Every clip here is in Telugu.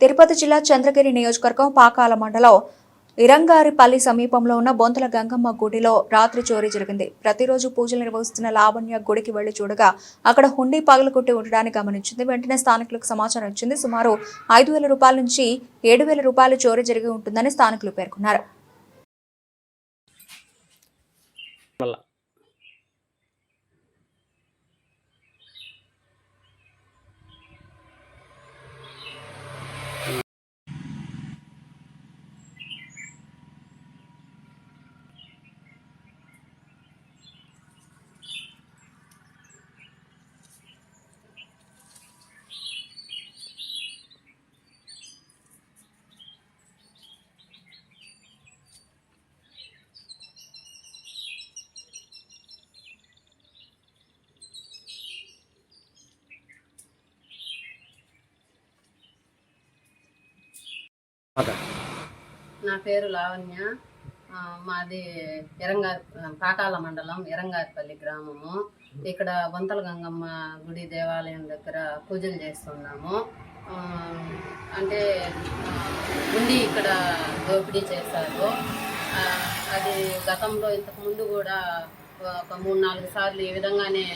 తిరుపతి జిల్లా చంద్రగిరి నియోజకవర్గం పాకాల మండలం ఇరంగారిపల్లి సమీపంలో ఉన్న బొంతల గంగమ్మ గుడిలో రాత్రి చోరీ జరిగింది. ప్రతిరోజు పూజలు నిర్వహిస్తున్న లావణ్య గుడికి వెళ్ళి చూడగా అక్కడ హుండీ పగలగొట్టి ఉండడాన్ని గమనించింది. వెంటనే స్థానికులకు సమాచారం ఇచ్చింది. సుమారు ఐదు వేల రూపాయల నుంచి ఏడు వేల రూపాయలు చోరీ జరిగి ఉంటుందని స్థానికులు పేర్కొన్నారు. నా పేరు లావణ్య. మాది ఎరంగారి పాకాల మండలం ఎరంగారిపల్లి గ్రామము. ఇక్కడ బొంతల గంగమ్మ గుడి దేవాలయం దగ్గర పూజలు చేస్తున్నాము. అంటే ఉండి ఇక్కడ దోపిడీ చేశారు. అది గతంలో ఇంతకుముందు కూడా ఒక మూడు నాలుగు సార్లు ఈ విధంగానే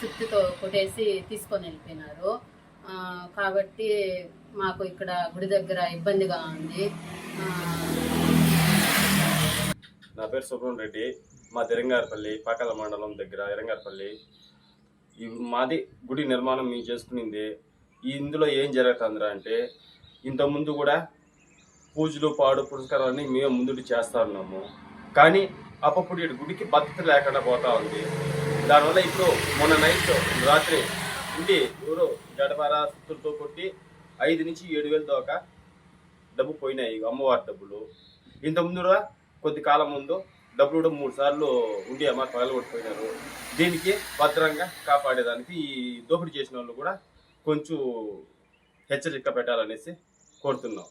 శుక్తితో సుత్తితో కొట్టేసి తీసుకొని వెళ్ళిపోయినారు. కాబట్టి మాకు ఇక్కడ గుడి దగ్గర ఇబ్బందిగా ఉంది. నా పేరు సుబ్రహ్మణ్య రెడ్డి. మా తెరంగారపల్లి పాకాల మండలం దగ్గర ఎరంగారపల్లి. ఈ మాది గుడి నిర్మాణం మేము చేసుకునింది. ఈ ఇందులో ఏం జరుగుతుందిరా అంటే ఇంతకుముందు కూడా పూజలు పాడు పురస్కారాలన్నీ మేము ముందుటి చేస్తా ఉన్నాము. కానీ అప్పుడు గుడికి భద్రత లేకుండా పోతా ఉంది. దానివల్ల ఇప్పుడు మొన్న నైట్ రాత్రి ఉండి ఎవరో గడపార సుత్తులతో కొట్టి ఐదు నుంచి ఏడు వేలు దాకా డబ్బు పోయినాయి అమ్మవారి డబ్బులు. ఇంత ముందురా కొద్ది కాలం ముందు డబ్బులు కూడా మూడు సార్లు ఉండి అమ్మ పగలగొట్టిపోయినారు దీనికి భద్రంగా కాపాడేదానికి ఈ దోపిడీ చేసిన వాళ్ళు కూడా కొంచెం హెచ్చరిక పెట్టాలనేసి కోరుతున్నాం.